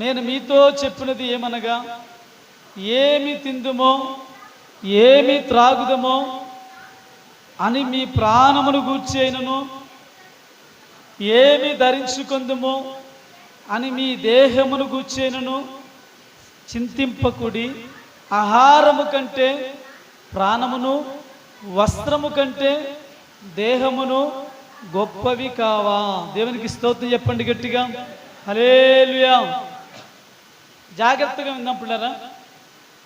నేను మీతో చెప్పినది ఏమనగా ఏమి తిందుమో ఏమి త్రాగుదమో అని మీ ప్రాణమును గూర్చేయనను ఏమి ధరించుకుందుమో అని మీ దేహమును గూర్చేనను చింతింపకుడి ఆహారము కంటే ప్రాణమును వస్త్రము కంటే దేహమును గొప్పవి కావా. దేవునికి స్తోత్రం చెప్పండి గట్టిగా. హలేలుయా జాగ్రత్తగా విన్నప్పుడారా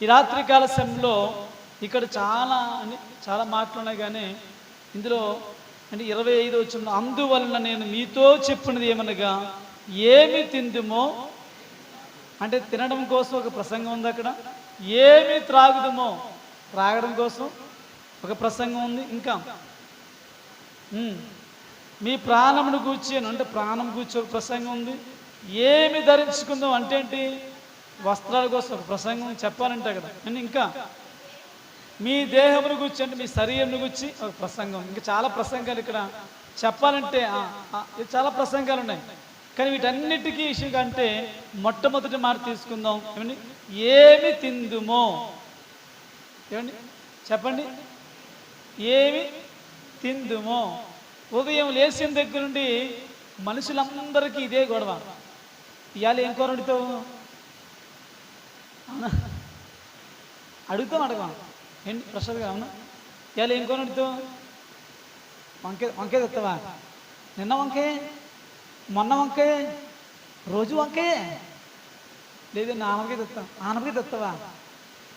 ఈ రాత్రికాల సమయంలో ఇక్కడ చాలా అని చాలా మాటలు ఉన్నాయి కానీ ఇందులో అంటే ఇరవై ఐదు వచ్చిన అందువలన నేను మీతో చెప్పినది ఏమనగా ఏమి తిందుమో అంటే తినడం కోసం ఒక ప్రసంగం ఉంది అక్కడ. ఏమి త్రాగుదమో త్రాగడం కోసం ఒక ప్రసంగం ఉంది. ఇంకా మీ ప్రాణమును కూర్చాను అంటే ప్రాణం కూర్చో ఒక ప్రసంగం ఉంది. ఏమి ధరించుకుందాం అంటే ఏంటి? వస్త్రాల కోసం ఒక ప్రసంగం చెప్పాలంటే కదా. అండ్ ఇంకా మీ దేహమును గురించి అంటే మీ శరీరం గురించి ఒక ప్రసంగం. ఇంకా చాలా ప్రసంగాలు ఇక్కడ చెప్పాలంటే ఇది చాలా ప్రసంగాలు ఉన్నాయి. కానీ వీటన్నిటికీ విషయం కంటే మొట్టమొదటి మాట తీసుకుందాం. ఏమండి? ఏమి తిందుమో. ఏమండి? చెప్పండి. ఏమి తిందుమో. ఉదయం లేచిన దగ్గర నుండి మనుషులందరికీ ఇదే గొడవ. ఇవాళ ఏం కూర వండుతావు? అవునా? అడుగుతాం అడగం ఏంటి ప్రసాద్గా అవునా? ఇవాళ ఏం కొని వండుతావు? వంకాయ వంకాయ తెస్తావా నిన్న వంకాయ మొన్న వంకాయ రోజు వంకే లేదండి ఆనపకాయ తెస్తాం ఆనపకాయ తెస్తావా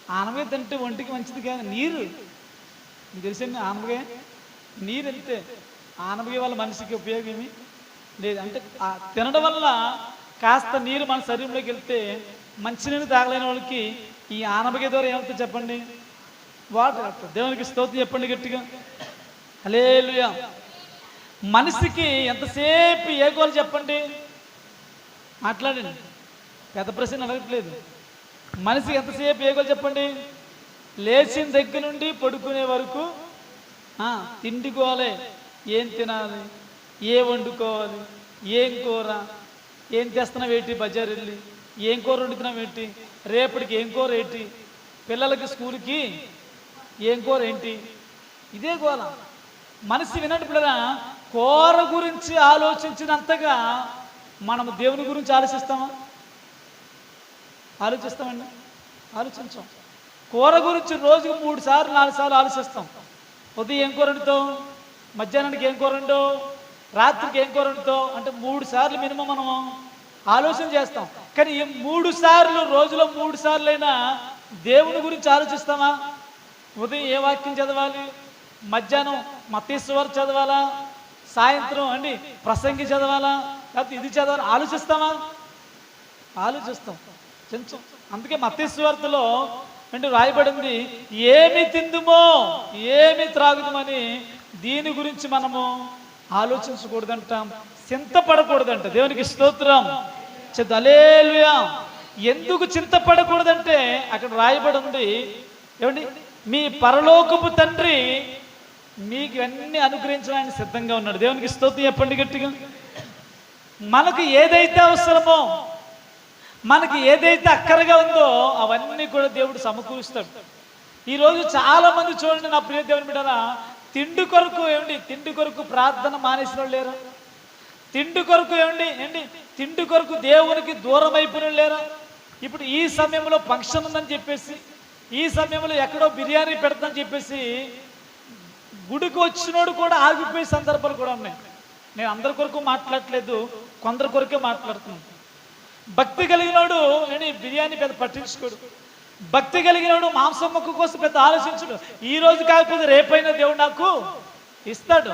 ఆనపకాయ తింటే ఒంటికి మంచిది కానీ నీరు. మీకు తెలిసింది ఆనపకాయ? నీరు వెళ్తే ఆనపకాయ వల్ల మనిషికి ఉపయోగం ఏమి? లేదు అంటే తినడం వల్ల కాస్త నీరు మన శరీరంలోకి వెళ్తే మంచినీళ్ళు తాగలేని వాళ్ళకి ఈ ఆనపకాయ ద్వారా ఏమవుతుంది చెప్పండి? వాటర్ దేవునికి స్తోత్రం చెప్పండి గట్టిగా. హలేలుయా మనిషికి ఎంతసేపు ఏ గోలు చెప్పండి? మాట్లాడండి. పెద్ద ప్రశ్న అడగట్లేదు. మనిషికి ఎంతసేపు ఏ గోలు చెప్పండి? లేచిన దగ్గర నుండి పడుకునే వరకు తిండి గోలే. ఏం తినాలి? ఏ వండుకోవాలి? ఏం కూర? ఏం తెస్తున్నావు ఏంటి బజార్ వెళ్ళి ఏం కూర వండుతున్నాం ఏంటి? రేపటికి ఏం కూర ఏంటి? పిల్లలకి స్కూల్కి ఏం కూర ఏంటి? ఇదే గోల. మనసు వినండి కూర గురించి ఆలోచించినంతగా మనము దేవుని గురించి ఆలోచిస్తామా? ఆలోచిస్తామండి. ఆలోచించాం. కూర గురించి రోజుకు మూడు సార్లు నాలుగు సార్లు ఆలోచిస్తాం. ఉదయం ఏం కూర వండుతాం మధ్యాహ్నానికి ఏం కూర రాత్రికి ఏం కూర అంటే మూడు సార్లు మినిమం మనము ఆలోచన చేస్తాం. కానీ మూడు సార్లు రోజులో మూడు సార్లు అయినా దేవుని గురించి ఆలోచిస్తామా? ఉదయం ఏ వాక్యం చదవాలి? మధ్యాహ్నం మతీశ్వర్ చదవాలా? సాయంత్రం అండి ప్రసంగి చదవాలా? లేకపోతే ఇది చదవాలి? ఆలోచిస్తామా? ఆలోచిస్తాం. కొంచెం అందుకే మతేశ్వార్తలో అంటే రాయబడింది ఏమి తిందుమో ఏమి త్రాగుదమని దీని గురించి మనము ఆలోచించకూడదంటాం. చింతపడకూడదంట దేవునికి స్తోత్రం. అలేలుయా ఎందుకు చింతపడకూడదంటే అక్కడ రాయబడి ఉంది. ఏమండి? మీ పరలోకపు తండ్రి మీకు ఇవన్నీ అనుగ్రహించడానికి సిద్ధంగా ఉన్నాడు. దేవునికి స్తోత్రం చెప్పండి గట్టిగా. మనకు ఏదైతే అవసరమో మనకి ఏదైతే అక్కరగా ఉందో అవన్నీ కూడా దేవుడు సమకూరుస్తాడు. ఈరోజు చాలా మంది చూడండి నా ప్రియ దేవుని బిడ్డరా తిండి కొరకు ఏమిటి తిండి కొరకు ప్రార్థన మానేసిన వాళ్ళు లేరా? తిండి కొరకు ఏమండి? ఏంటి? తిండి కొరకు దేవునికి దూరం అయిపోయిన లేరా? ఇప్పుడు ఈ సమయంలో ఫంక్షన్ ఉందని చెప్పేసి ఈ సమయంలో ఎక్కడో బిర్యానీ పెడతానని చెప్పేసి గుడికి వచ్చినోడు కూడా ఆగిపోయే సందర్భాలు కూడా ఉన్నాయి. నేను అందరి కొరకు మాట్లాడట్లేదు కొందరి కొరకే మాట్లాడుతున్నాను. భక్తి కలిగినోడు ఏంటి? బిర్యానీ పెద్ద పట్టించుకోడు. భక్తి కలిగినోడు మాంసం మొక్క కోసం పెద్ద ఆలోచించడు. ఈ రోజు కాకపోతే రేపైనా దేవుడు నాకు ఇస్తాడు.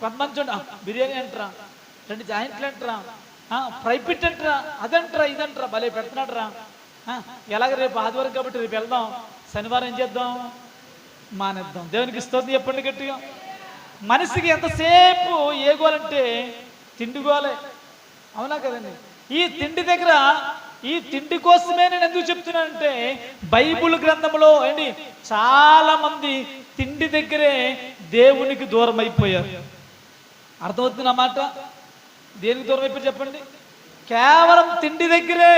కొంతమంది చూడ బిర్యానీ అంటారా? రెండు జాయింట్లు అంటరా? ప్రైపిట్ అంటరా? అదంటరా ఇదంటరా? భలే పెడుతున్నాడరా. ఎలాగ రేపు ఆదివారం కాబట్టి రేపు వెళ్దాం. శనివారం ఏం చేద్దాం? మానేద్దాం. దేవునికి ఇస్తుంది చెప్పండి గట్టిగా. మనిషికి ఎంతసేపు ఏ గోలంటే తిండి గోలే. అవునా కదండి? ఈ తిండి దగ్గర ఈ తిండి కోసమే నేను ఎందుకు చెప్తున్నానంటే బైబుల్ గ్రంథంలో ఏంటి? చాలా మంది తిండి దగ్గరే దేవునికి దూరం అయిపోయారు అర్థమవుతుంది మాట? దేనికి దూరం అయిపోయారు చెప్పండి? కేవలం తిండి దగ్గరే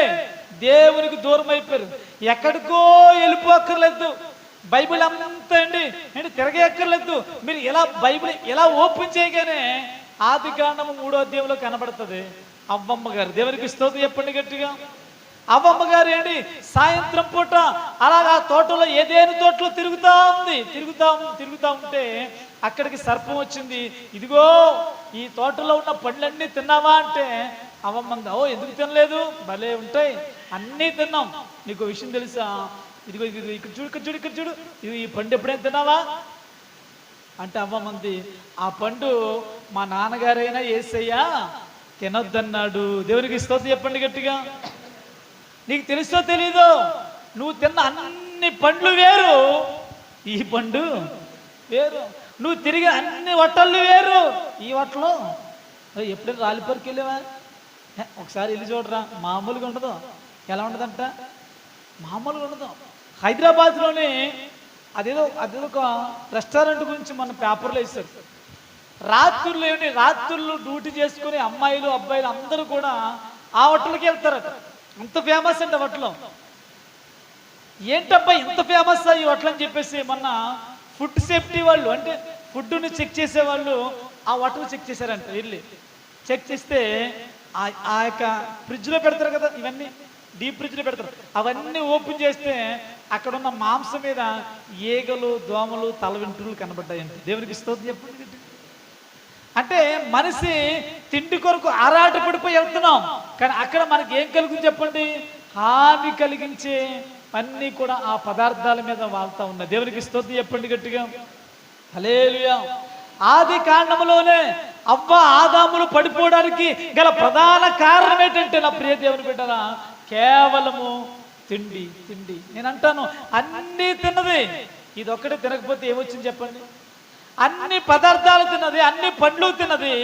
దేవునికి దూరం అయిపోయారు. ఎక్కడికో వెళ్ళిపోక్కర్లేదు. బైబిల్ అంతా అండి ఏంటి తిరగక్కర్లేదు. మీరు ఇలా బైబిల్ ఇలా ఓపెన్ చేయగానే ఆది కాండము మూడో అధ్యాయంలో కనబడుతుంది. అవ్వమ్మ గారు దేవునికి స్తోత్రం చెప్పండి గట్టిగా. అవ్వమ్మ గారు ఏంటి? సాయంత్రం పూట అలాగా తోటలో ఏదేని తోటలో తిరుగుతా ఉంది. తిరుగుతా తిరుగుతా ఉంటే అక్కడికి సర్పం వచ్చింది ఇదిగో ఈ తోటలో ఉన్న పండ్లన్నీ తిన్నావా? అంటే అవమ్మంది ఓ ఎందుకు తినలేదు? భలే ఉంటాయి అన్నీ తిన్నాం. నీకు ఓ విషయం తెలుసా? ఇదిగో ఇది ఇక్కడ చూడు ఇక్కడ చూడు ఇక్కడ చూడు. ఇది ఈ పండు ఎప్పుడైనా తిన్నావా? అంటే అవ్వమంది ఆ పండు మా నాన్నగారైనా ఏసయ్యా తినొద్దన్నాడు. దేవునికి స్తోత్రం చెప్పండి గట్టిగా. నీకు తెలుసో తెలీదో? నువ్వు తిన్న అన్ని పండ్లు వేరు. ఈ పండు వేరు. నువ్వు తిరిగి అన్ని వట్టలు వేరు. ఈ వట్టలు ఎప్పుడైనా రాలిపరికి వెళ్ళావా? ఒకసారి వెళ్ళి చూడరా. మామూలుగా ఉండదు. ఎలా ఉండదంట? మామూలుగా ఉండదు. హైదరాబాద్లోని అదేదో అదేదో ఒక రెస్టారెంట్ గురించి మన పేపర్లో వేశారు. రాత్రులు ఏమిటి రాత్రులు డ్యూటీ చేసుకుని అమ్మాయిలు అబ్బాయిలు అందరూ కూడా ఆ హోటల్కి వెళ్తారట. అంత ఫేమస్ అండి హోటల్ ఏంటబ్బా ఇంత ఫేమస్ ఈ హోటల్ అని చెప్పేసి మొన్న ఫుడ్ సేఫ్టీ వాళ్ళు అంటే ఫుడ్ను చెక్ చేసే వాళ్ళు ఆ వాటర్ చెక్ చేశారంట వెళ్ళి చెక్ చేస్తే ఆ ఆ యొక్క ఫ్రిడ్జ్లో పెడతారు కదా ఇవన్నీ డీప్ ఫ్రిడ్జ్లో పెడతారు. అవన్నీ ఓపెన్ చేస్తే అక్కడ ఉన్న మాంసం మీద ఈగలు దోమలు తల వెంట్రులు కనబడ్డాయంట. దేవునికి స్తోత్రం చెప్పండి అంటే మనిషి తిండి కొరకు ఆరాట పడిపోయి వెళ్తున్నాం కానీ అక్కడ మనకి ఏం కలుగుతుంది చెప్పండి? హాని కలిగించే అన్నీ కూడా ఆ పదార్థాల మీద వాళ్తా ఉన్నాయి దేవునికి స్తోత్రం చెప్పండి గట్టిగా. హలేలుయా ఆది కాండములోనే అవ్వ ఆదాములు పడిపోవడానికి గల ప్రధాన కారణం ఏంటంటే నా ప్రియ దేవుని బిడ్డరా కేవలము తిండి తిండి. నేను అంటాను అన్నీ తిన్నది. ఇది ఒక్కటే తినకపోతే ఏమొచ్చింది చెప్పండి? అన్ని పదార్థాలు తిన్నది అన్ని పండ్లు తిన్నది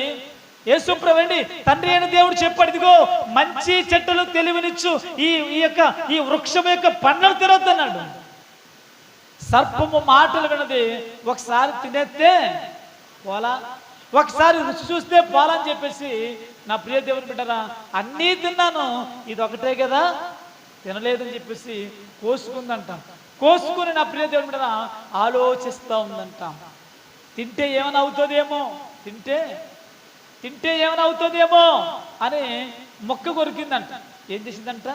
యేసుప్రవండి తండ్రి అయిన దేవుడు చెప్పాడుదిగో మంచి చెట్టులు తెలివినిచ్చు ఈ ఈ యొక్క ఈ వృక్షం యొక్క పండ్లను తినొద్దన్నాడు. సర్పము మాటలు వినది ఒకసారి తినేస్తే పోలా ఒకసారి రుచి చూస్తే పోలా అని చెప్పేసి నా ప్రియ దేవుని బిడ్డరా అన్నీ తిన్నాను ఇది ఒకటే కదా తినలేదని చెప్పేసి కోసుకుందంట. కోసుకుని నా ప్రియ దేవుని బిడ్డరా ఆలోచిస్తూ ఉందంట. తింటే ఏమైనా అవుతుందేమో? తింటే తింటే ఏమైనా అవుతుందేమో అని మొక్క కొరికిందంట. ఏం చేసిందంట?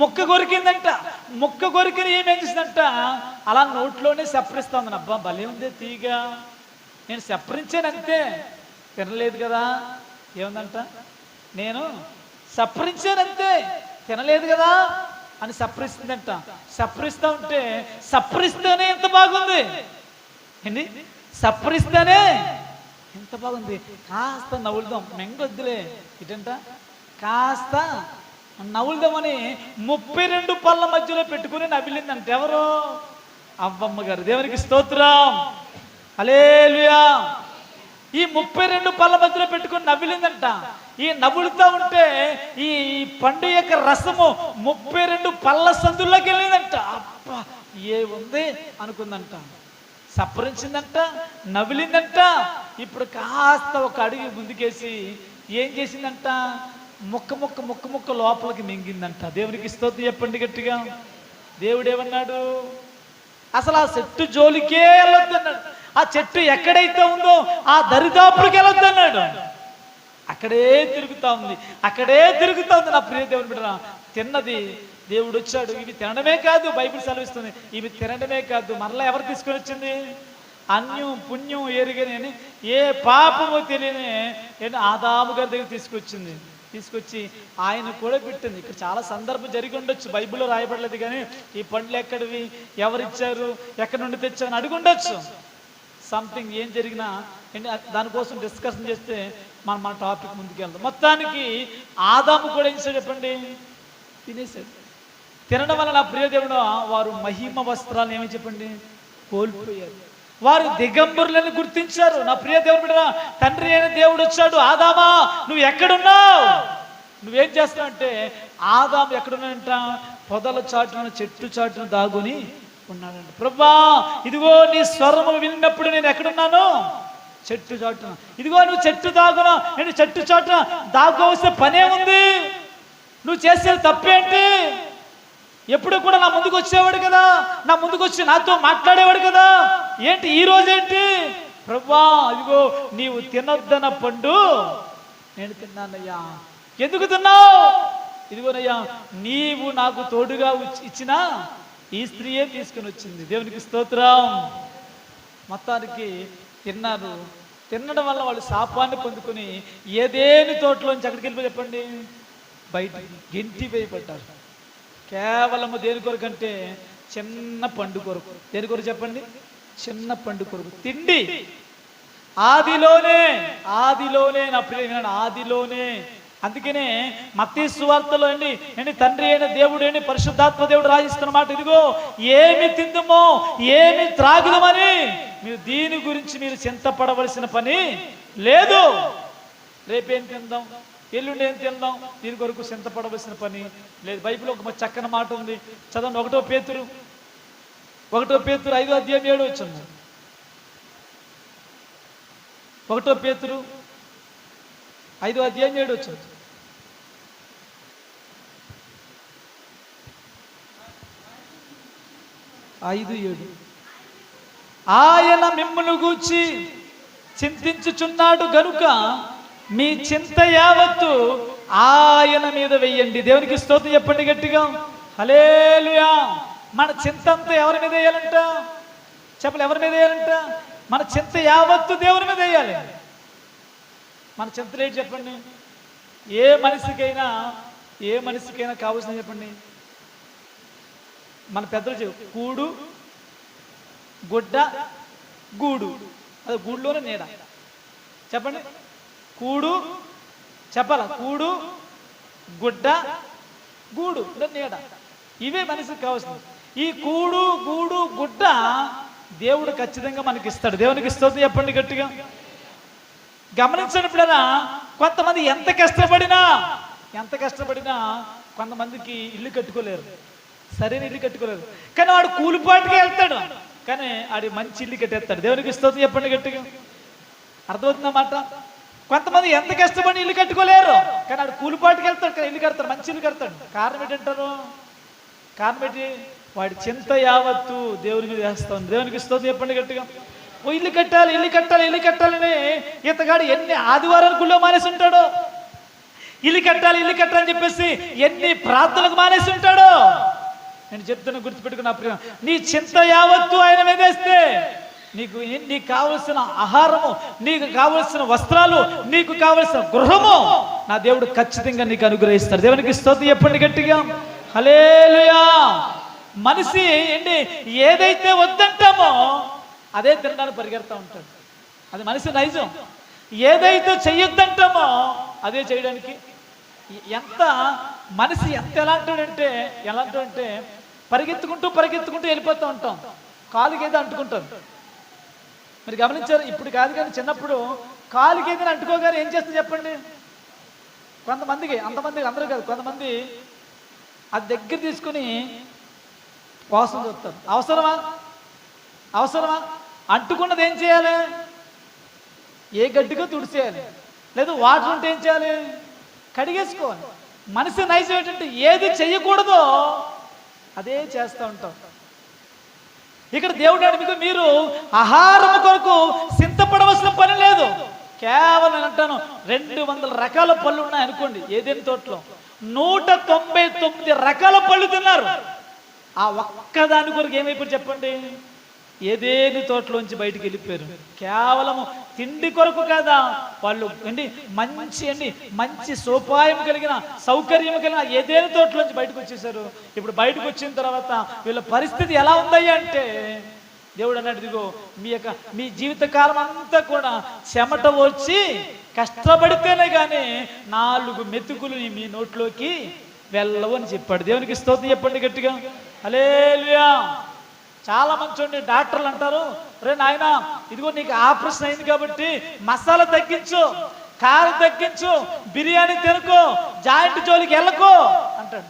ముక్క కొరికిందంట. ముక్క కొరికిన ఏమేం చేసిందంట? అలా నోట్లోనే సెప్పరిస్తుంది అబ్బా భలే ఉంది తీగ. నేను సప్పరించానంతే తినలేదు కదా. ఏముందంట? నేను సప్పరించానంతే తినలేదు కదా అని సప్పరిస్తుందంట సప్పరిస్తూ ఉంటే సప్పరిస్తేనే ఎంత బాగుంది. ఏంటి సప్పరిస్తేనే ఎంత బాగుంది. కాస్త నవ్వులుదాం. మెంగొద్దులే. ఇటంట కాస్త నవ్వులుదామని ముప్పై రెండు పళ్ళ మధ్యలో పెట్టుకుని నవ్విలిందంట. ఎవరు? అవ్వమ్మ గారు. దేవునికి స్తోత్రం. అలేలుయా ఈ ముప్పై రెండు పళ్ళ మధ్యలో పెట్టుకుని నవ్విలిందంట. ఈ నవ్వులుతా ఉంటే ఈ ఈ పండు యొక్క రసము ముప్పై రెండు పళ్ళ సందుల్లోకి వెళ్ళిందంట. అబ్బా ఏ ఉంది అనుకుందంట. సప్పరించిందంట నవ్విలిందంట. ఇప్పుడు కాస్త ఒక అడుగు ముందుకేసి ఏం చేసిందంట? ముక్క ముక్క ముక్క ముక్క లోపలికి మింగిందంట. దేవునికి స్తోత్రం చెప్పండి గట్టిగా. దేవుడు ఏమన్నాడు అసలు ఆ చెట్టు జోలికే వెళ్ళొద్దన్నాడు. ఆ చెట్టు ఎక్కడైతే ఉందో ఆ దరిదాపులకు వెళ్ళొద్దన్నాడు. అక్కడే తిరుగుతా ఉంది. అక్కడే తిరుగుతా ఉంది నా ప్రియ దేవుని బిడ్డ తిన్నది దేవుడు వచ్చాడు. ఇవి తినడమే కాదు బైబిల్ సెలవిస్తుంది. ఇవి తినడమే కాదు. మరలా ఎవరు తీసుకొని వచ్చింది? అన్యం పుణ్యం ఎరుగని అని ఏ పాపము తెలియని ఏంటి ఆదాము గారి దగ్గర తీసుకొచ్చింది. తీసుకొచ్చి ఆయన కూడా పెట్టింది. ఇక్కడ చాలా సందర్భం జరిగి ఉండొచ్చు. బైబిల్లో రాయబడలేదు కానీ ఈ పండ్లు ఎక్కడివి? ఎవరిచ్చారు? ఎక్కడి నుండి తెచ్చారు? అడిగి ఉండొచ్చు. సంథింగ్ ఏం జరిగినా దానికోసం డిస్కషన్ చేస్తే మనం మన టాపిక్ ముందుకెళ్దాం మొత్తానికి ఆదాము కూడా ఏం చేశాడు చెప్పండి? తినేసాడు తినడం వల్ల నా ప్రియదేవుడు వారు మహిమ వస్త్రాలు ఏమని చెప్పండి? కోల్పోయారు. వారు దిగంబరులను గుర్తించారు. నా ప్రియ దేవుడు బిడ్డ తండ్రి అయిన దేవుడు వచ్చాడు. ఆదామా నువ్వు ఎక్కడున్నావు? నువ్వేం చేస్తున్నావు అంటే ఆదాం ఎక్కడున్నాడంట? పొదల చాటున చెట్టు చాటున దాగుని ఉన్నాడంట. ప్రభా ఇదిగో నీ స్వరము విన్నప్పుడు నేను ఎక్కడున్నాను? చెట్టు చాటున. ఇదిగో నువ్వు చెట్టు దాగున నేను చెట్టు చాటున దాగవలసిన పనే ఉంది. నువ్వు చేసే తప్పేంటి? ఎప్పుడు కూడా నా ముందుకు వచ్చేవాడు కదా. నా ముందుకు వచ్చి నాతో మాట్లాడేవాడు కదా. ఏంటి ఈ రోజేంటి ప్రభా అదిగో నీవు తినొద్దన పండు నేను తిన్నానయ్యా. ఎందుకు తిన్నావు? ఇదిగోనయ్యా నీవు నాకు తోడుగా ఇచ్చిన ఈ స్త్రీయే తీసుకుని వచ్చింది. దేవునికి స్తోత్రం. మొత్తానికి తిన్నారు. తినడం వల్ల వాళ్ళు శాపాన్ని పొందుకుని ఏదేని తోటలోంచి అక్కడికి వెళ్ళిపోయి చెప్పండి? బయట గెంటి వేయబడ్డారు. కేవలము దేని కొరకు అంటే చిన్న పండు కొరకు. దేని కొరకు చెప్పండి? చిన్న పండు కొరకు. తిండి. ఆదిలోనే ఆదిలోనే నా ప్రియ ఆదిలోనే. అందుకనే మత్తీ సువార్తలో అండి అండి తండ్రి అయిన దేవుడు అండి పరిశుద్ధాత్మ దేవుడు రాజిస్తున్న మాట ఇదిగో ఏమి తిందుమో ఏమి త్రాగుదమని మీరు దీని గురించి మీరు చింతపడవలసిన పని లేదు. రేపేం తిందాం? ఎల్లుండి ఏం తిందాం? దీని కొరకు చింతపడవలసిన పని లేదు. బైబిల్ ఒక చక్కని మాట ఉంది. చదవండి. ఒకటో పేతురు. ఒకటో పేతురు ఐదో అధ్యాయం ఏడు వచ్చింది ఒకటో పేతురు ఐదో అధ్యాయం ఏడు వచ్చింది ఐదు ఏడు. ఆయన మిమ్మల్ని గూర్చి చింతించుచున్నాడు గనుక మీ చింత యావత్తు ఆయన మీద వెయ్యండి. దేవునికి స్తోత్రం చెప్పండి గట్టిగా. హలేలుయా మన చింత అంతా ఎవరి మీద వేయాలంట? చెప్పలు ఎవరి మీద వేయాలంట? మన చింత యావత్తు దేవుని మీద వేయాలి. మన చింతలు ఏంటి చెప్పండి. ఏ మనిషికైనా ఏ మనిషికైనా కావాల్సిన చెప్పండి. మన పెద్దలు చెప్పు కూడు గుడ్డ గూడు. అది గూడులోనే నీడ. చెప్పండి. కూడు చెప్పాల? కూడు గుడ్డ గూడు. నీడ. ఇవే మనిషికి కావాల్సింది. ఈ కూడు గూడు గుడ్డ దేవుడు ఖచ్చితంగా మనకి ఇస్తాడు దేవునికి ఇస్తుంది చెప్పండి గట్టిగా. గమనించినప్పుడైనా కొంతమంది ఎంత కష్టపడినా ఎంత కష్టపడినా కొంతమందికి ఇల్లు కట్టుకోలేరు. సరైన ఇల్లు కట్టుకోలేరు. కానీ వాడు కూలిపాటికి వెళ్తాడు. కానీ ఆడి మంచి ఇల్లు కట్టేస్తాడు. దేవునికి ఇస్తుంది చెప్పండి గట్టిగా. అర్థమవుతుందన్నమాట కొంతమంది ఎంత కష్టపడి ఇల్లు కట్టుకోలేరు. కానీ ఆడు కూలిపాటుకి వెళ్తాడు కానీ ఇల్లు కడతాడు మంచి ఇల్లు కడతాడు. కారణం ఏంటంటారు కారణం ఏంటి? వాడి చింత యావత్తు దేవుని మీద దేవునికి ఇస్తుంది చెప్పండి గట్టిగా. ఓ ఇల్లు కట్టాలి ఇల్లు కట్టాలి ఇల్లు కట్టాలని ఇతగాడు ఎన్ని ఆదివారాలు గుళ్ళో మానేసి ఉంటాడో ఇల్లు కట్టాలి ఇల్లు కట్టాలని చెప్పేసి ఎన్ని ప్రార్థనలకు మానేసి ఉంటాడో నేను చెప్తున్నా గుర్తుపెట్టుకున్న నీ చింత యావత్తు ఆయన మీద వేస్తే నీకు నీకు కావలసిన ఆహారము నీకు కావలసిన వస్త్రాలు నీకు కావలసిన గృహము నా దేవుడు ఖచ్చితంగా నీకు అనుగ్రహిస్తాడు. దేవునికి స్తోత్రం చెప్పండి గట్టిగా. హలేలుయా మనిషి ఏంటి ఏదైతే వద్దంటామో అదే తినడానికి పరిగెడతా ఉంటాడు. అది మనిషి నైజం. ఏదైతే చెయ్యొద్దంటామో అదే చేయడానికి. ఎంత మనిషి ఎంత ఎలాంటివాడంటే ఎలాంటివంటే పరిగెత్తుకుంటూ పరిగెత్తుకుంటూ వెళ్ళిపోతూ ఉంటాం. కాలుకి ఏదో అంటుకుంటుంది మీరు గమనించారు? ఇప్పుడు కాదు కానీ చిన్నప్పుడు కాలుకి ఏదైనా అంటుకోగానే ఏం చేస్తుంది చెప్పండి? కొంతమందికి అంతమందికి అందరూ కాదు కొంతమంది అది దగ్గర తీసుకుని కోసం చూస్తారు. అవసరమా? అవసరమా? అంటుకున్నది ఏం చేయాలి? ఏ గడ్డికో తుడిచేయాలి లేదు వాటర్ ఉంటే ఏం చేయాలి? కడిగేసుకోవాలి. మనిషి నైజం ఏంటంటే ఏది చేయకూడదో అదే చేస్తూ ఉంటాం. ఇక్కడ దేవుడు అడిగి మీకు మీరు ఆహారం కొరకు సింతపడవలసిన పని లేదు. కేవలం అంటాను రెండు వందల రకాల పళ్ళు ఉన్నాయి అనుకోండి ఏదేని తోటలో? నూట తొంభై తొమ్మిది రకాల పళ్ళు తిన్నారు. ఆ ఒక్కదాని కొరకు ఏమైపోయి చెప్పండి? ఏదేని తోటలోంచి బయటికి వెళ్ళిపోయారు? కేవలము తిండి కొరకు కదా వాళ్ళు అండి మంచి అండి మంచి సోపాయం కలిగిన సౌకర్యం కలిగిన ఏదేని తోటలోంచి బయటకు వచ్చేసారు ఇప్పుడు బయటకు వచ్చిన తర్వాత వీళ్ళ పరిస్థితి ఎలా ఉందయ్యా అంటే దేవుడు అన్నాడు ఇదిగో మీ యొక్క మీ జీవిత కాలం అంతా కూడా చెమట వచ్చి కష్టపడితేనే కానీ నాలుగు మెతుకులు మీ నోట్లోకి వెళ్ళవు అని చెప్పాడు. దేవునికి స్తోత్రం చెప్పండి గట్టిగా. హల్లెలూయా. చాలా మంచి డాక్టర్లు అంటారు రే నాయన ఇదిగో నీకు ఆపరేషన్ అయింది కాబట్టి మసాలా తగ్గించు కారం తగ్గించు బిర్యానీ తినుకో జాయింట్ జోలికి వెళ్ళకో అంటాడు.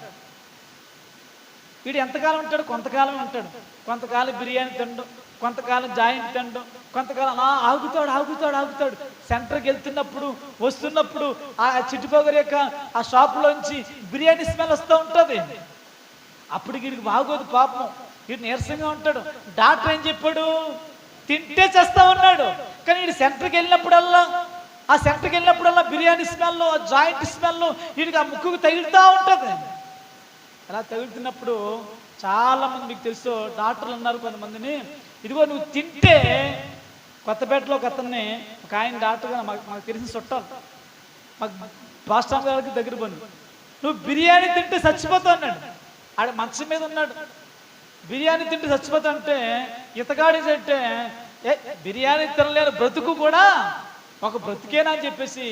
వీడు ఎంతకాలం ఉంటాడు? కొంతకాలం ఉంటాడు. కొంతకాలం బిర్యానీ తినడం కొంతకాలం జాయింట్ తినడం కొంతకాలం ఆగుతాడు ఆగుతాడు ఆగుతాడు. సెంటర్కి వెళ్తున్నప్పుడు వస్తున్నప్పుడు ఆ చిట్టుపొగరు యొక్క ఆ షాప్లోంచి బిర్యానీ స్మెల్ వస్తూ ఉంటుంది. అప్పుడు వీడికి బాగోదు పాపం. వీడు నీరసంగా ఉంటాడు. డాక్టర్ ఏం చెప్పాడు? తింటే చేస్తా ఉన్నాడు. కానీ వీడు సెంటర్కి వెళ్ళినప్పుడల్లా ఆ సెంటర్కి వెళ్ళినప్పుడల్లా బిర్యానీ స్మెల్ జాయింట్ స్మెల్ వీడికి ఆ ముక్కుకు తగులుతూ ఉంటుంది. అలా తగులుతున్నప్పుడు చాలా మంది మీకు తెలుసు డాక్టర్లు ఉన్నారు కొంతమందిని. ఇదిగో నువ్వు తింటే కొత్తపేటలో ఒక అతన్ని ఒక ఆయన డాక్టర్గా మాకు మాకు తెలిసిన చుట్టాలు. మాకు పాస్టామ్ గారికి దగ్గర పని. నువ్వు బిర్యానీ తింటే చచ్చిపోతావు అన్నాడు ఆడ మంచం మీద ఉన్నాడు. బిర్యానీ తింటే చచ్చిపోతా అంటే ఇతగాడి అంటే ఏ బిర్యానీ తినలేని బ్రతుకు కూడా ఒక బ్రతుకేనా అని చెప్పేసి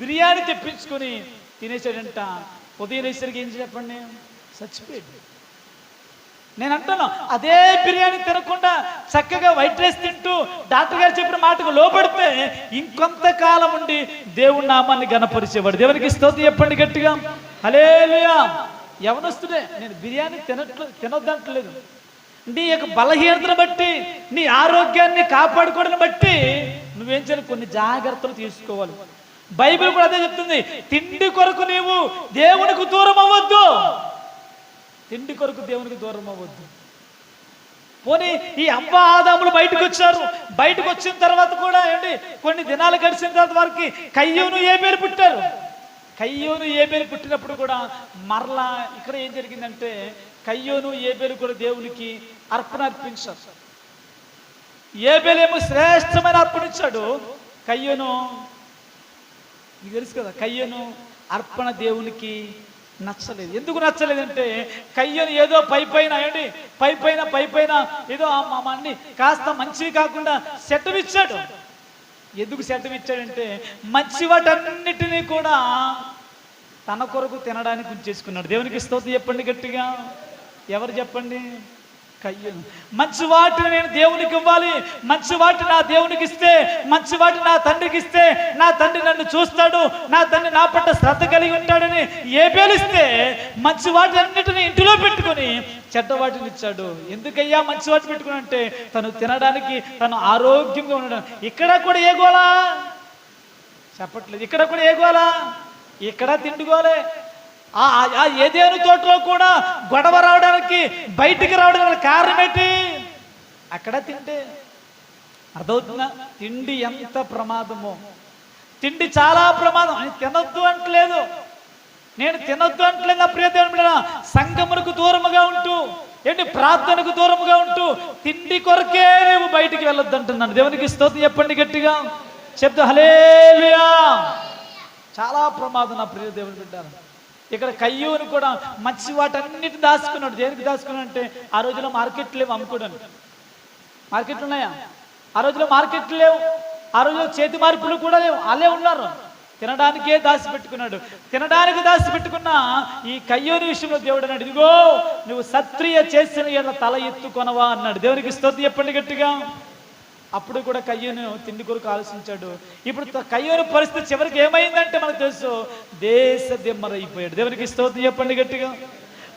బిర్యానీ తెప్పించుకొని తినేసాడంట ఉదయం వేసరికి ఏం చెప్పండి? చచ్చిపోయాడు. నేను అంటాను అదే బిర్యానీ తినకుండా చక్కగా వైట్ రైస్ తింటూ డాక్టర్ గారు చెప్పిన మాటకు లోపడితే ఇంకొంతకాలం ఉండి దేవుడి నామాన్ని గణపరిచేవాడు దేవునికి స్తోత్రం చెప్పండి గట్టిగా. హలేలుయా యవనస్తుడే నేను బిర్యానీ తినట్లు తినొద్దంటలేదు. నీ యొక్క బలహీనతను బట్టి నీ ఆరోగ్యాన్ని కాపాడుకోవడం బట్టి నువ్వేం చేయాలి? కొన్ని జాగ్రత్తలు తీసుకోవాలి. బైబిల్ కూడా అదే చెప్తుంది. తిండి కొరకు నీవు దేవునికి దూరం అవ్వద్దు. తిండి కొరకు దేవునికి దూరం అవ్వద్దు. పోనీ ఈ అమ్మ ఆదాములు బయటకు వచ్చారు. బయటకు వచ్చిన తర్వాత కూడా ఏంటి? కొన్ని దినాలు గడిచిన తర్వాత వారికి కయ్యూను ఏ పేరు పుట్టారు. కయ్యూను ఏ పేరు పుట్టినప్పుడు కూడా మరలా ఇక్కడ ఏం జరిగిందంటే కయ్యూను ఏ పేరు కూడా దేవునికి అర్పణ అర్పించారు. ఏబేలేమో శ్రేష్టమైన అర్పణించాడు. కయ్యను మీకు తెలుసు కదా కయ్యను అర్పణ దేవునికి నచ్చలేదు. ఎందుకు నచ్చలేదంటే కయ్యను ఏదో పై పైన ఏంటి పై పైన పై పైన ఏదో ఆ మా అన్ని కాస్త మంచివి కాకుండా శటం ఇచ్చాడు ఎందుకు శటం ఇచ్చాడంటే మంచి వాటన్నిటినీ కూడా తన కొరకు తినడానికి ఉంచేసుకున్నాడు. దేవునికి స్తోత్రం చెప్పండి గట్టిగా. ఎవరు చెప్పండి? కయ్యను. మంచి వాటిని నేను దేవునికి ఇవ్వాలి. మంచి వాటిని నా దేవునికి ఇస్తే మంచి వాటిని నా తండ్రికి ఇస్తే నా తండ్రి నన్ను చూస్తాడు నా తండ్రి నా పట్ల శ్రద్ధ కలిగి ఉంటాడని ఏ పేలిస్తే మంచి వాటి అన్నిటిని ఇంటిలో పెట్టుకొని చెడ్డ వాటిని ఇచ్చాడు. ఎందుకయ్యా మంచి వాటి పెట్టుకుని అంటే తను తినడానికి తను ఆరోగ్యంగా ఉండడం. ఇక్కడ కూడా ఏ గోలా చెప్పట్లేదు. ఇక్కడ కూడా ఏ గోలా ఇక్కడ తిండుకోలే ఆ ఆ ఏదేను తోటలో కూడా గొడవ రావడానికి బయటికి రావడానికి కారణం ఏంటి అక్కడ తింటే అర్థవుతుందా తిండి ఎంత ప్రమాదమో. తిండి చాలా ప్రమాదం. అని తినొద్దు అంటలేదు. నేను తినొద్దు అంటలేదు నా ప్రియ సంగమునకు దూరముగా ఉంటూ ఏంటి ప్రార్థనకు దూరముగా ఉంటూ తిండి కొరకే నువ్వు బయటికి వెళ్ళొద్దు అంటున్నాను దేవునికి స్తోత్రం చెప్పండి గట్టిగా. చెప్తా హలేలుయా చాలా ప్రమాదం నా ప్రియ దేవుని బిడ్డారు. ఇక్కడ కయ్యూరు కూడా మంచి వాటన్నిటి దాచుకున్నాడు. దేనికి దాచుకున్నాడు అంటే ఆ రోజులో మార్కెట్లు లేవు అమ్ముకోవడానికి. మార్కెట్లు ఉన్నాయా? ఆ రోజులో మార్కెట్లు లేవు. ఆ రోజులో చేతి మార్పులు కూడా లేవు. అలే ఉన్నారు. తినడానికే దాచి పెట్టుకున్నాడు తినడానికి దాచి పెట్టుకున్న ఈ కయ్యోని విషయంలో దేవుడు అన్నాడు ఇదిగో నువ్వు సత్రియ చేసిన తల ఎత్తుకొనవా అన్నాడు. దేవునికి స్తోత్రం చెప్పండి గట్టిగా. అప్పుడు కూడా కయ్యను తిండి కొరకు ఆలోచించాడు ఇప్పుడు కయ్యను పరిస్థితి చివరికి ఏమైందంటే మనకు తెలుసు దేశ దిమ్మరైపోయాడు. దేవునికి స్తోత్రం చెప్పండి గట్టిగా.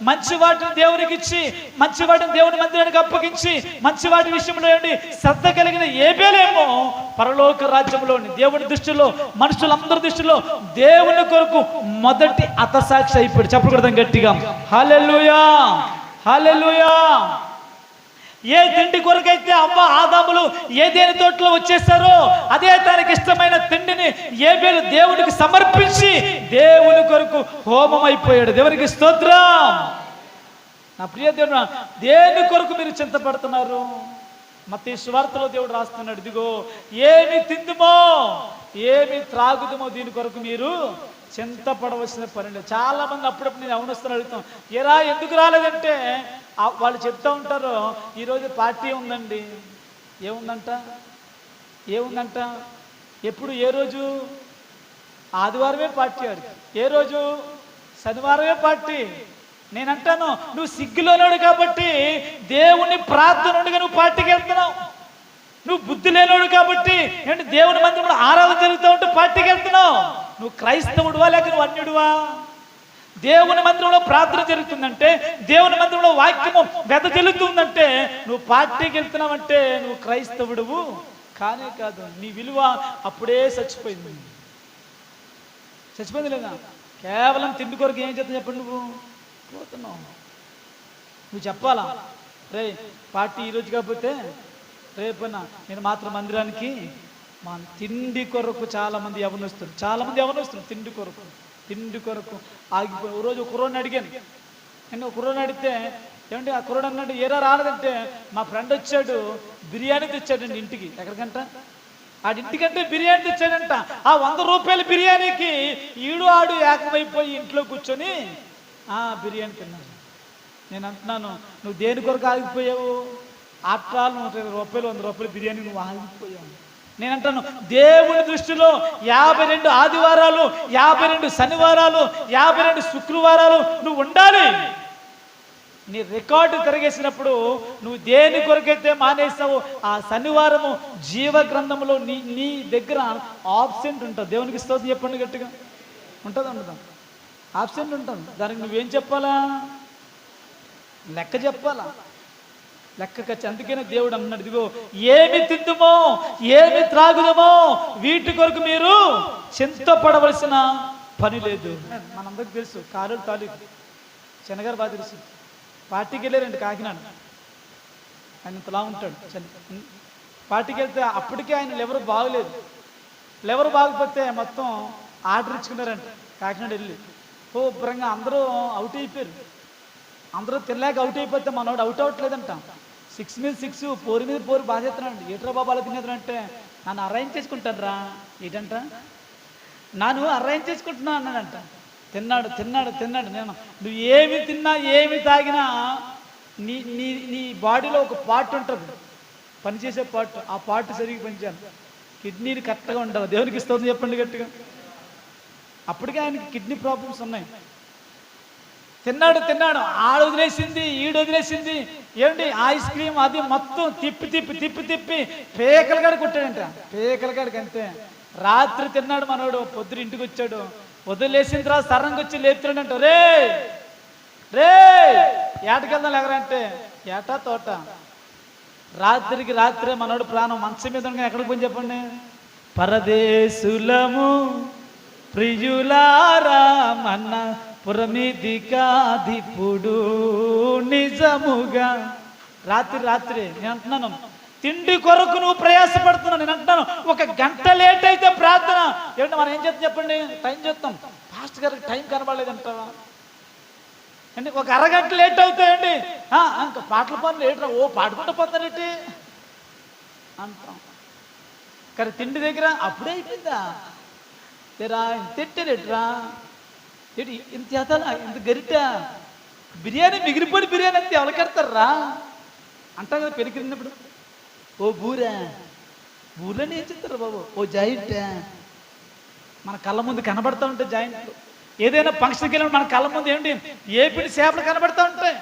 మంచి వాటిని దేవునికి ఇచ్చి మంచి వాటిని దేవుని మందిరానికి అప్పగించి మంచి వాటి విషయంలో ఏంటి శ్రద్ధ కలిగిన ఏబేలేమో పరలోక రాజ్యంలోని దేవుని దృష్టిలో మనుషులందరి దృష్టిలో దేవుని కొరకు మొదటి అతసాక్షి అయిపోయాడు. చెప్పకూడదాం గట్టిగా. హల్లెలూయా! హల్లెలూయా! ఏ తిండి కొరకైతే అమ్మ ఆదాములు ఏ దేని తోటలో వచ్చేసారో అదే తనకి ఇష్టమైన తిండిని ఏ పేరు దేవునికి సమర్పించి దేవుని కొరకు హోమం అయిపోయాడు దేవునికి స్తోత్రం. నా ప్రియ దేవుడు దేని కొరకు మీరు చింతపడుతున్నారు? మత స్వార్థలో దేవుడు రాస్తున్నాడు. ఇదిగో ఏమి తిందుమో ఏమి త్రాగుదుమో దీని కొరకు మీరు చింతపడవలసిన పని లేదు. చాలా మంది అప్పుడప్పుడు నేను అవనొస్తాను అడుగుతాం. ఎరా ఎందుకు రాలేదంటే వాళ్ళు చెప్తూ ఉంటారు ఈరోజు పార్టీ ఉందండి. ఏముందంట? ఏముందంట? ఎప్పుడు? ఏ రోజు? ఆదివారమే పార్టీ వాడికి ఏ రోజు? శనివారమే పార్టీ. నేను అంటాను నువ్వు సిగ్గులోనాడు కాబట్టి దేవుని ప్రార్థనుడిగా నువ్వు పార్టీకి వెళ్తున్నావు. నువ్వు బుద్ధి లేనోడు కాబట్టి ఏంటి దేవుని మందిరంలో ఆరాధన జరుగుతూ ఉంటే పార్టీకి వెళ్తున్నావు. నువ్వు క్రైస్తవుడువా లేక నువ్వు అన్యుడువా? దేవుని మందిరంలో ప్రార్థన జరుగుతుందంటే దేవుని మందిరంలో వాక్యము వెదజల్లుతుందంటే నువ్వు పార్టీకి వెళ్తున్నావంటే నువ్వు క్రైస్తవుడువు. కానే కాదు నీ విలువ అప్పుడే చచ్చిపోయింది. చచ్చిపోయింది లేదా? కేవలం తిండి కొరకు ఏం చేద్దాం చెప్పండి నువ్వు? పోతున్నావు. నువ్వు చెప్పాలా? రే పార్టీ ఈరోజు కాకపోతే రేపన్నా నేను మాత్రం మందిరానికి మా తిండి కొరకు చాలా మంది వస్తున్నారు చాలామంది ఎవరిని వస్తున్నారు తిండి కొరకు. తిండి కొరకు ఆగిపోయి ఓ రోజు కుర్రోని అడిగాను. నేను కుర్రోని అడిగితే ఏమంటే ఆ కుర్రోడు అన్నాడు ఏరా రాలేదంటే మా ఫ్రెండ్ వచ్చాడు బిర్యానీ తెచ్చాడండి ఇంటికి. ఎక్కడికంట? ఆడింటికంటే బిర్యానీ తెచ్చాడంట. ఆ వంద రూపాయల బిర్యానీకి ఈడు ఆడు ఏకమైపోయి ఇంట్లో కూర్చొని ఆ బిర్యానీ తిన్నాను. నేను అంటున్నాను నువ్వు దేని కొరకు ఆగిపోయావు? ఆఫ్టర్ నూట ఇరవై రూపాయలు వంద రూపాయలు బిర్యానీ నువ్వు ఆగిపోయావు. నేను అంటాను దేవుని దృష్టిలో యాభై రెండు ఆదివారాలు యాభై రెండు శనివారాలు యాభై రెండు శుక్రవారాలు నువ్వు ఉండాలి. నీ రికార్డు తిరగేసినప్పుడు నువ్వు దేని కొరకైతే మానేస్తావో ఆ శనివారము జీవ గ్రంథంలో నీ నీ దగ్గర ఆబ్సెంట్ ఉంటుంది. దేవునికి స్తోత్రం చెప్పండి గట్టిగా. ఉంటుంది ఉండదా ఆబ్సెంట్ ఉంటుంది. దానికి నువ్వేం చెప్పాలా? లెక్క చెప్పాలా? లెక్కకచ్చి అందుకనే దేవుడు అన్నాడు ఇదిగో ఏమి తిందుమో ఏమి త్రాగుదమో వీటి కొరకు మీరు చింతపడవలసిన పని లేదు. మనందరికి తెలుసు కారు తాలూకు. శనగారు బాగా తెలుసు. పార్టీకి వెళ్ళారండి కాకినాడ. ఆయన ఇంతలా ఉంటాడు పార్టీకి వెళ్తే అప్పటికే ఆయన లెవరు బాగలేదు. లెవరు బాగపోతే మొత్తం ఆర్డర్ ఇచ్చుకున్నారంట కాకినాడ వెళ్ళి. ఓ శుభ్రంగా అందరూ అవుట్ అయిపోయారు. అందరూ తినలేక అవుట్ అయిపోతే మనోడు అవుట్ అవ్వట్లేదంట. సిక్స్ మీద సిక్స్ ఫోర్ మీద ఫోర్ బాగా చేస్తున్నాడు. ఏట్రా బాబు అలా తినేది నన్ను అరేంజ్ చేసుకుంటాను రా ఏంటంట? నాను అరేంజ్ చేసుకుంటున్నా అన్నాడంట. తిన్నాడు తిన్నాడు తిన్నాడు. నేను నువ్వు ఏమి తిన్నా ఏమి తాగినా నీ నీ నీ బాడీలో ఒక పార్ట్ ఉంటుంది. పనిచేసే పార్ట్ ఆ పార్ట్ సరిగ్గా పనిచేయాలి కిడ్నీలు కరెక్ట్గా ఉండాలి దేవునికి ఇస్తుంది చెప్పండి గట్టిగా. అప్పటికే ఆయనకి కిడ్నీ ప్రాబ్లమ్స్ ఉన్నాయి. తిన్నాడు తిన్నాడు. ఆడు వదిలేసింది ఈడు వదిలేసింది. ఏంటి ఐస్ క్రీమ్ అది మొత్తం తిప్పి తిప్పి తిప్పి తిప్పి పేకల కాడికి కొట్టాడంట. పేకల కాడికి అంతే. రాత్రి తిన్నాడు మనోడు పొద్దున ఇంటికి వచ్చాడు. వదిలేసిన తర్వాత సరంగా వచ్చి లేపుతున్నాడంట. రే రే ఏటకెళ్దాం ఎగరంటే ఏటా తోట. రాత్రికి రాత్రే మనోడు ప్రాణం మంచం మీద ఉండగా ఎక్కడికి పోయి చెప్పండి? పరదేశులము ప్రియులారా మన్న పురమిది కాదిప్పుడు నిజముగా. రాత్రి రాత్రి నేను అంటున్నాను తిండి కొరకు నువ్వు ప్రయాసపడుతున్నావు నేను అంటున్నాను ఒక గంట లేట్ అయితే ప్రార్థన. ఏంటంటే మనం ఏం చేస్తాం చెప్పండి? టైం చేస్తాం. ఫాస్ట్ గారికి టైం కనబడలేదంటావా? అండి ఒక అరగంట లేట్ అవుతాయండి ఇంకా పాటల పనులు లేట్ ఓ పాడుకుంటూ పోతారేంటి అంటాం. కానీ తిండి దగ్గర అప్పుడే అయిపోయిందా? లేరా తిట్టరేట్రా ఏంటి ఇంత చేతనా ఇంత గరిట. బిర్యానీ మిగిలిపోయిన బిర్యానీ అంతే ఎవరికెడతారా అంటాం కదా పెరిగినప్పుడు. ఓ బూరా బూరని ఏం చెప్తారు బాబు? ఓ జాయింట్. మన కళ్ళ ముందు కనబడతా ఉంటాయి జాయింట్లు ఏదైనా ఫంక్షన్కి వెళ్ళిన మన కళ్ళ ముందు ఏంటి? ఏ పిడి చేపలు కనబడతా ఉంటాయి.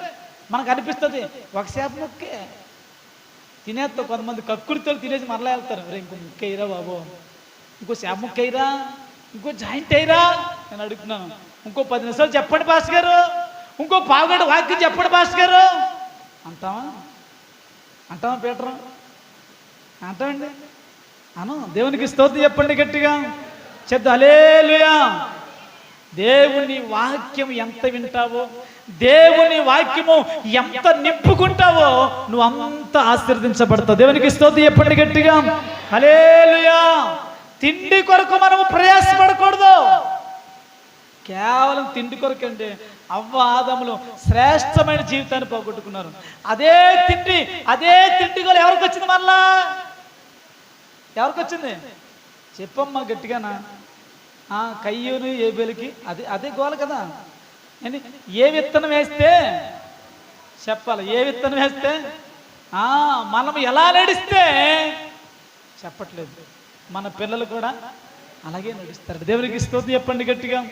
మనకు అనిపిస్తుంది ఒక చేప ముక్కే. తినేస్తాం కొంతమంది కక్కుడితో తినేసి మరలా వెళ్తారు. రే ఇంకో ముక్క బాబు. ఇంకో చేప ముక్క ఇంకో జాయింట్ అయిరా నేను అడుగుతున్నాను. ఇంకో పది నిమిషాలు చెప్పండి పాస్ గారు. ఇంకో పావుగంట వాక్యం చెప్పండి పాస్ గారు. అంటావా? అంటావా పీటర్? అంటామండి అను దేవునికి స్తోత్రం చెప్పండి గట్టిగా. చెప్తా అలేలుయా దేవుని వాక్యం ఎంత వింటావో దేవుని వాక్యము ఎంత నింపుకుంటావో నువ్వు అంత ఆశీర్వదించబడతావు. దేవునికి స్తోత్రం చెప్పండి గట్టిగా. హలేలుయా తిండి కొరకు మనము ప్రయాసపడకూడదు. కేవలం తిండి కొరకండి. అవ్వ ఆదములు శ్రేష్టమైన జీవితాన్ని పోగొట్టుకున్నారు. అదే తిండి అదే తిండి గోలు ఎవరికి వచ్చింది మళ్ళా ఎవరికి వచ్చింది? చెప్పమ్మా గట్టిగానా? ఆ, ఏ బెలికి అదే అదే గోల కదా. అని ఏ విత్తనం వేస్తే? చెప్పాలి ఏ విత్తనం వేస్తే? మనం ఎలా నడిస్తే? చెప్పట్లేదు. మన పిల్లలు కూడా అలాగే నడుస్తారు. దేవునికి స్తోత్రం చెప్పండి గట్టిగా.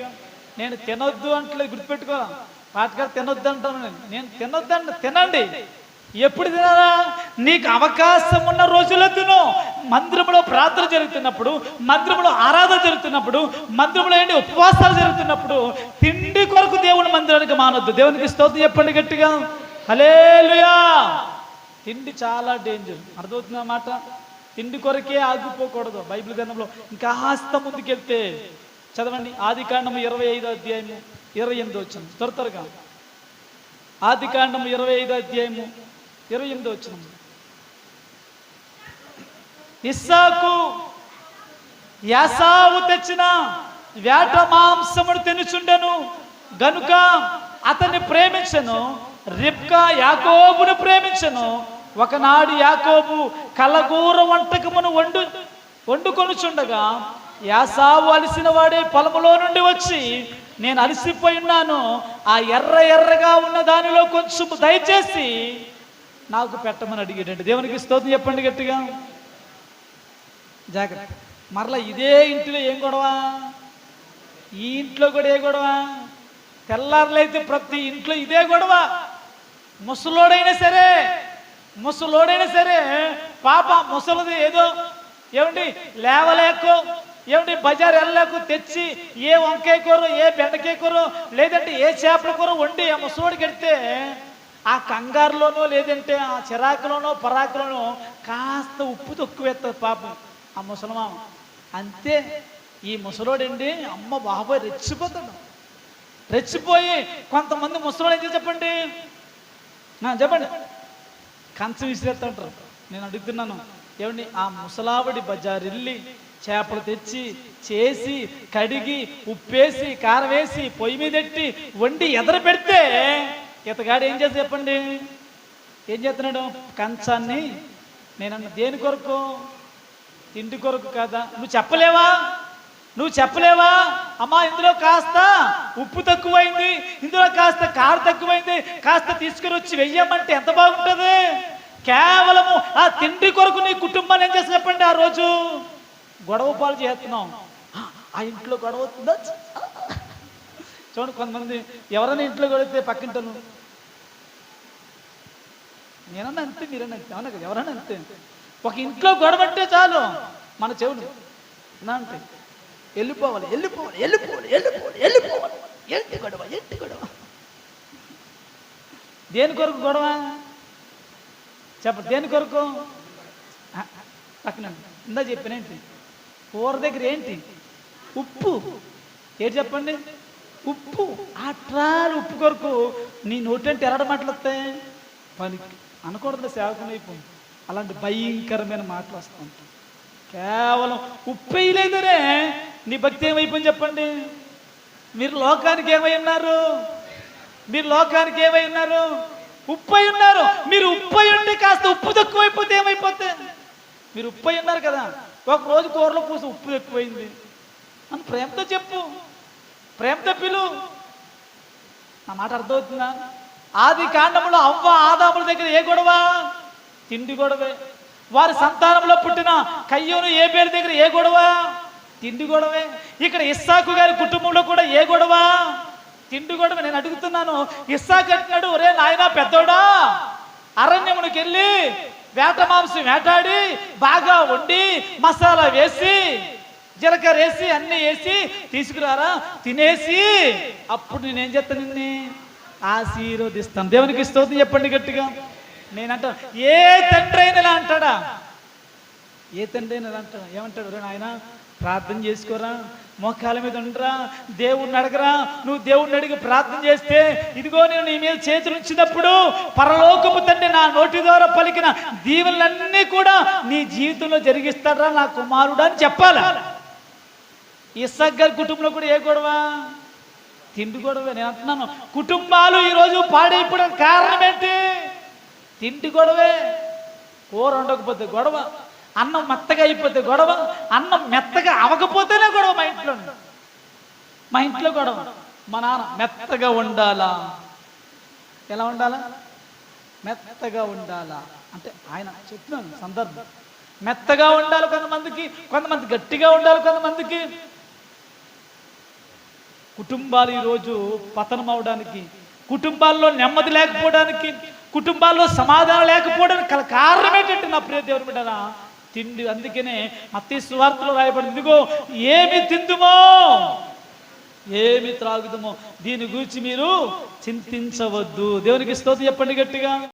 నేను తినొద్దు అంటలేదు గుర్తుపెట్టుకో. పాతకాలు తినొద్దు అంటాను నేను. నేను తినొద్దు అంట తినండి. ఎప్పుడు తినాలా? నీకు అవకాశం ఉన్న రోజుల్లో తిను. మందిరంలో ప్రార్థన జరుగుతున్నప్పుడు మందిరంలో ఆరాధన జరుగుతున్నప్పుడు మందిరంలో ఏంటి ఉపవాసాలు జరుగుతున్నప్పుడు తిండి కొరకు దేవుని మందిరానికి మానొద్దు. దేవునికి స్తోత్రం చెప్పండి గట్టిగా. హలేలుయా తిండి చాలా డేంజర్. అర్థమవుతుంది తిండి కొరకే ఆగిపోకూడదు బైబిల్ గ్రంథంలో. ఇంకా ఆస్త ముందుకెళ్తే చదవండి. ఆది కాండము ఇరవై ఐదో అధ్యాయము ఇరవై ఎనిమిది వచ్చింది త్వర త్వరగా. ఆది కాండము ఇరవై ఐదో అధ్యాయము ఇరవై ఎనిమిది వచ్చిన ఇస్సాకు యాసావు తెచ్చిన వేట మాంసమును తినుచుండెను. గనుక అతన్ని ప్రేమించను రిబ్కా యాకోబును ప్రేమించను. ఒకనాడు యాకోబు కలగూర వంటకమును వండు వండుకొనుచుండగా యాసావు అలిసిన వాడే పొలములో నుండి వచ్చి నేను అలసిపోయి ఉన్నాను. ఆ ఎర్ర ఎర్రగా ఉన్న దానిలో కొంచెం దయచేసి నాకు పెట్టమని అడిగాడండి. దేవునికి స్తోత్రం చెప్పండి గట్టిగా. జాగ్రత్త. మరలా ఇదే ఇంటిలో ఏం గొడవ? ఈ ఇంట్లో కూడా ఏ గొడవ? తెల్లారులైతే ప్రతి ఇంట్లో ఇదే గొడవ. ముసలోడైనా సరే ముసలోడైనా సరే పాప ముసలిది ఏదో ఏమండి లేవలేకో ఏమండి బజార్ వెళ్ళలేకు తెచ్చి ఏ వంకాయ కూర ఏ బెండకాయ కూర లేదంటే ఏ చేపల కూర వండి ఆ ముసోడు కడితే ఆ కంగారులోనో లేదంటే ఆ చిరాకులోనో పరాకులోనో కాస్త ఉప్పు తక్కువేస్తుంది పాపం ఆ ముసలమామ. అంతే ఈ ముసలోడండి అమ్మ బాబోయ్ రెచ్చిపోతాడు. రెచ్చిపోయి కొంతమంది ముసలోడు ఏం చెప్పండి? నా చెప్పండి. కంచం విసిరేస్తూ ఉంటారు. నేను అడుగుతున్నాను. ఏమండి ఆ ముసలావిడి బజార్ వెళ్ళి చేపలు తెచ్చి చేసి కడిగి ఉప్పేసి కారం వేసి పొయ్యి మీద ఎట్టి వండి ఎదర పెడితే ఇతగాడు ఏం చేసి చెప్పండి? ఏం చేస్తున్నాడు? కంచాన్ని నేనన్న దేని కొరకు? తిండి కొరకు కదా? నువ్వు చెప్పలేవా? నువ్వు చెప్పలేవా? అమ్మా ఇందులో కాస్త ఉప్పు తక్కువైంది ఇందులో కాస్త కారు తక్కువైంది కాస్త తీసుకుని వచ్చి వెయ్యమంటే ఎంత బాగుంటుంది? కేవలము ఆ తిండి కొరకు నీ కుటుంబాన్ని ఏం చేసి చెప్పండి ఆ రోజు? గొడవ పాలు చేస్తున్నాం. ఆ, ఇంట్లో గొడవ అవుతుందా? చూడండి కొంతమంది ఎవరైనా ఇంట్లో గొడితే పక్కింటను నేనన్నా అంతే మీరన్నా అంతే. అవునా కదా? ఎవరన్నా అంతే. ఒక ఇంట్లో గొడవ అంటే చాలు. మన చెవులు. నా అంటే వెళ్ళిపోవాలి వెళ్ళిపోవాలి వెళ్ళిపోవాలి వెళ్ళిపోవాలి వెళ్ళిపోవాలి. ఏంటి గొడవ? ఏంటి గొడవ? దేని కొరకు గొడవ? చెప్ప దేని కొరకు? పక్కన ఇందా చెప్పినేంటి కూర దగ్గర ఏంటి? ఉప్పు. ఏంటి చెప్పండి? ఉప్పు. అట్రాలు ఉప్పు కొరకు నీ నోటంటే ఎరడ మాటలు వస్తాయి పనికి. అనకూడదు సేవకుని అలాంటి భయంకరమైన మాటలు వస్తుంటాయి కేవలం ఉప్పు వేయలేదనే నీ భక్తి ఏమైపోయింది చెప్పండి? మీరు లోకానికి ఏమై ఉన్నారు? మీరు లోకానికి ఏమై ఉన్నారు? ఉప్పు ఉన్నారు. మీరు ఉప్పు ఉంటే ఉండి కాస్త ఉప్పు తక్కువైపోతే ఏమైపోతే మీరు ఉప్పు అయి ఉన్నారు కదా. ఒక రోజు కూరలో పూసి ఉప్పు ఎక్కువైంది. అని ప్రేమతో చెప్పు. ప్రేమతో పిలు. నా మాట అర్థమవుతుందా? ఆది కాండములో అవ్వ ఆదాముల దగ్గర ఏ గొడవ? తిండి గొడవే. వారి సంతానంలో పుట్టిన కయ్యోను ఏ పేరు దగ్గర ఏ గొడవ? తిండి గొడవే. ఇక్కడ ఇస్సాకు గారి కుటుంబంలో కూడా ఏ గొడవ? తిండి గొడవ. నేను అడుగుతున్నాను ఇస్సాకు అంటున్నాడు ఒరే నాయనా పెద్దోడా? అరణ్యమునికి వెళ్ళి వేట మాంసం వేటాడి బాగా వండి మసాలా వేసి జీలకర్ర వేసి అన్నీ వేసి తీసుకురారా? తినేసి అప్పుడు నేనేం చేస్తాను నిన్ను? ఆశీర్వదిస్తాను. దేవునికి స్తోత్రం చెప్పండి గట్టిగా. నేనంటా ఏ తండ్రి అయినా ఇలా అంటాడా? ఏ తండ్రి అయినా ఇలా అంటాడా? ఏమంటాడు? రే నాయన ప్రార్థన చేసుకోరా? మోకాల మీద ఉండరా దేవుణ్ణి అడగరా నువ్వు దేవుణ్ణి అడిగి ప్రార్థన చేస్తే ఇదిగో నేను నీ మీద చేతులు ఉంచినప్పుడు పరలోకపు తండ్రి నా నోటి ద్వారా పలికిన దీవులన్నీ కూడా నీ జీవితంలో జరిగిస్తారా నా కుమారుడు అని చెప్పాలా. ఇస్సాక్ గారి కుటుంబంలో కూడా ఏ గొడవ? తిండి గొడవ నేను అంటున్నాను. కుటుంబాలు ఈరోజు పాడైపోవడానికి కారణం ఏంటి? తిండి గొడవే. కూర ఉండకపోతే గొడవ. అన్నం మెత్తగా అయిపోతే గొడవ అన్నం మెత్తగా అవకపోతేనే గొడవ మా ఇంట్లో మా ఇంట్లో గొడవ. మా నాన్న మెత్తగా ఉండాలా? ఎలా ఉండాలా? మెత్తగా ఉండాలా. అంటే ఆయన చెప్తున్నాను సందర్భం. మెత్తగా ఉండాలి కొంతమందికి కొంతమంది గట్టిగా ఉండాలి కొంతమందికి. కుటుంబాలు ఈరోజు పతనం అవడానికి కుటుంబాల్లో నెమ్మది లేకపోవడానికి కుటుంబాల్లో సమాధానం లేకపోవడానికి గల కారణం ఏంటంటే నా ప్రియ దేవుడు బిడ్డరా తిండి అందుకనే మత్తి సువార్తలో రాయబడింది. ఇదిగో ఏమి తిందుమో? ఏమి త్రాగుదమో? దీని గురించి మీరు చింతించవద్దు. దేవునికి స్తోతి చెప్పండి గట్టిగా.